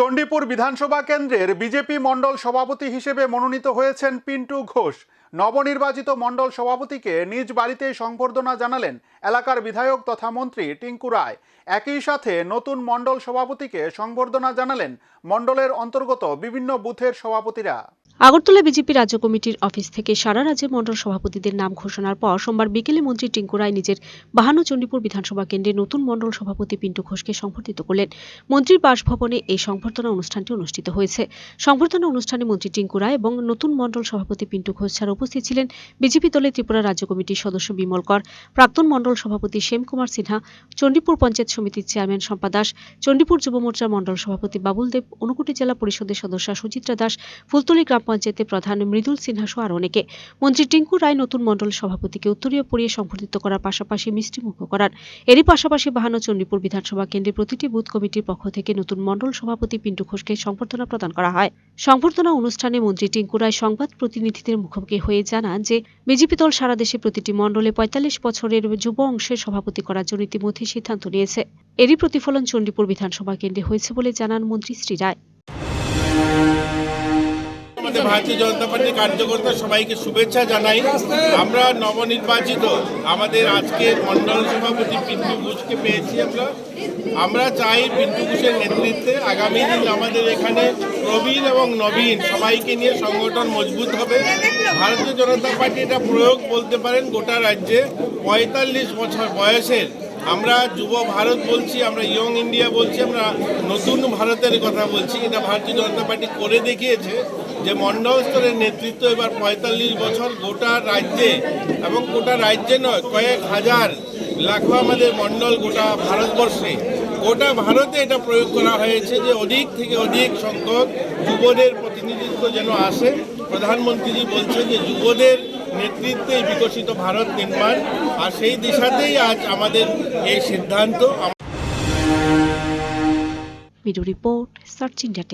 চণ্ডীপুর বিধানসভা কেন্দ্রের বিজেপি মণ্ডল সভাপতি হিসেবে মনোনীত হয়েছেন পিন্টু ঘোষ। নবনির্বাচিত মণ্ডল সভাপতিকে নিজ বাড়িতে সংবর্ধনা জানালেন এলাকার বিধায়ক তথা মন্ত্রী টিঙ্কু রায়। একই সাথে নতুন মণ্ডল সভাপতিকে সংবর্ধনা জানালেন মণ্ডলের অন্তর্গত বিভিন্ন বুথের সভাপতিরা। আগরতলা বিজেপি রাজ্য কমিটির অফিস থেকে সারা রাজ্যে মণ্ডল সভাপতিদের নাম ঘোষণার পর সোমবার বিকেলে মন্ত্রী টিঙ্কু রায় নিজের বাহান্ন চণ্ডীপুর বিধানসভা কেন্দ্রে নতুন মন্ডল সভাপতি পিন্টু ঘোষকে সংবর্ধিত করলেন। মন্ত্রীর বাসভবনে এই সংবর্ধনা অনুষ্ঠানটি অনুষ্ঠিত হয়েছে। সংবর্ধনা অনুষ্ঠানে মন্ত্রী টিঙ্কু রায় এবং নতুন মণ্ডল সভাপতি পিন্টু ঘোষ ছাড়া উপস্থিত ছিলেন বিজেপি দলের ত্রিপুরা রাজ্য কমিটির সদস্য বিমল কর, প্রাক্তন মণ্ডল সভাপতি শ্যাম কুমার সিনহা, চণ্ডীপুর পঞ্চায়েত সমিতির চেয়ারম্যান শম্পা দাস, চণ্ডীপুর যুব মোর্চার মণ্ডল সভাপতি বাবুল দেব ঊনকোটি জেলা পরিষদের সদস্য সুচিত্রা দাস, ফুলতলি গ্রাম পঞ্চায়েতের প্রধান মৃদুল সিনহা আরও অনেকে। মন্ত্রী টিঙ্কু রায় নতুন মণ্ডল সভাপতিকে উত্তরীয় পরিয়ে সংবর্ধিত করার পাশাপাশি মিষ্টিমুখ করান। এরই পাশাপাশি বাহান্ন চণ্ডীপুর বিধানসভা কেন্দ্রের প্রতিটি বুথ কমিটির পক্ষ থেকে নতুন মণ্ডল সভাপতি পিন্টু ঘোষকে সংবর্ধনা প্রদান করা হয়। সংবর্ধনা অনুষ্ঠানে মন্ত্রী টিঙ্কু রায় সংবাদ প্রতিনিধিদের মুখোমুখি হয়ে জানান যে, বিজেপি দল সারা দেশে প্রতিটি মণ্ডলে পঁয়তাল্লিশ বছরের যুব অংশের সভাপতি করার জন্য ইতিমধ্যে সিদ্ধান্ত নিয়েছে। এরই প্রতিফলন চণ্ডীপুর বিধানসভা কেন্দ্রে হয়েছে বলে জানান মন্ত্রী শ্রী রায়। আমাদের ভারতীয় জনতা পার্টির কার্যকর্তা সবাইকে শুভেচ্ছা জানাই। আমরা নবনির্বাচিত আমাদের আজকের মন্ডল সভাপতি পিন্টু ঘোষকে পেয়েছি আমরা। আমরা চাই পিন্টু ঘোষের নেতৃত্বে আগামী দিন আমাদের এখানে প্রবীণ এবং নবীন সবাইকে নিয়ে সংগঠন মজবুত হবে। ভারতীয় জনতা পার্টি এটা প্রয়োগ বলতে পারেন গোটা রাজ্যে। পঁয়তাল্লিশ বছর বয়সের আমরা যুব ভারত বলছি, আমরা ইয়ং ইন্ডিয়া বলছি, আমরা নতুন ভারতের কথা বলছি। এটা ভারতীয় জনতা পার্টি করে দেখিয়েছে। যে মন্ডল স্তরের নেতৃত্ব এবার পঁয়তাল্লিশ বছর গোটা রাজ্যে এবং গোটা রাজ্যে নয়, কয়েক হাজার লাখো আমাদের মন্ডল গোটা ভারতবর্ষে। গোটা ভারতে এটা প্রয়োগ করা হয়েছে যে অধিক থেকে অধিক সংখ্যক যুবদের প্রতিনিধিত্ব যেন আসে। প্রধানমন্ত্রীজি বলছেন যে যুবদের নেতৃত্বে বিকশিত ভারত নির্মাণ, আর সেই দিশাতেই আজ আমাদের এই সিদ্ধান্ত। Report, search India